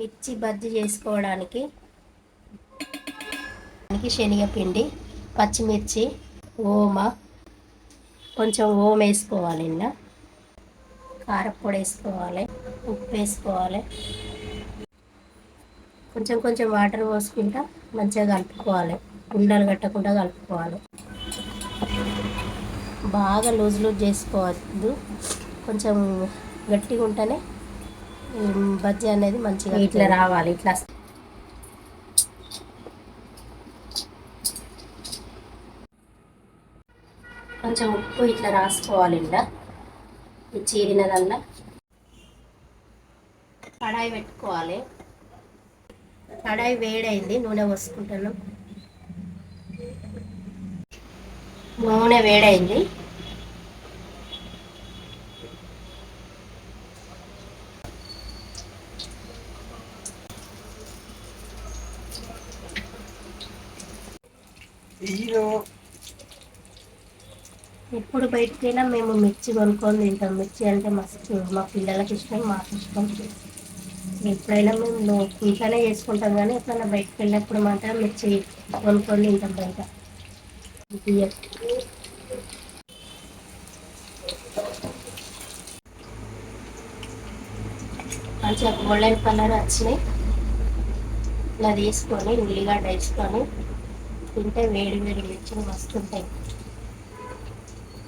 మిర్చి బజ్జీ చేసుకోవడానికి దానికి శనగపిండి పచ్చిమిర్చి ఓమ కొంచెం ఓమ వేసుకోవాలి ఇందులో కారపొడి వేసుకోవాలి ఉప్పు వేసుకోవాలి. కొంచెం కొంచెం వాటర్ పోసుకుంటా మంచిగా కలుపుకోవాలి. ఉండలు కట్టకుండా కలుపుకోవాలి. బాగా లూజ్ లూజ్ చేసుకోవద్దు. కొంచెం గట్టిగా ఉంటేనే బజ్జీ అనేది మంచిగా ఇట్లా రావాలి ఇట్లా. కొంచెం ఉప్పు ఇట్లా రాసుకోవాలి ఇలా చీరినదల్లా. కడాయి పెట్టుకోవాలి. కడాయి వేడైంది నూనె పోసుకుంటాను నూనె వేడైంది. ఎప్పుడు బయటకైనా మేము మిర్చి కొనుక్కొని తింటాం. మిర్చి అంటే మస్తు మా పిల్లలకి ఇష్టం మాకు ఇష్టం. ఎప్పుడైనా మేము ఇంట్లోనే చేసుకుంటాం కానీ ఎప్పుడైనా బయటకు వెళ్ళినప్పుడు మాత్రం మిర్చి కొనుక్కొని తింటాం బయట. బియ్యం మంచిగా గోల్డెన్ కలర్ వచ్చినాయి. ఇలా తీసుకొని ఉల్లిగడ్డ వేసుకొని తింటే వేడి వేడి మిర్చిలు వస్తుంటాయి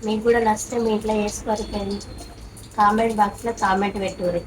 మీకు కూడా నచ్చితే మీ ఇంట్లో వేసుకోరు ఫ్రెండ్స్ కామెంట్ బాక్స్లో కామెంట్ పెట్టుకోరు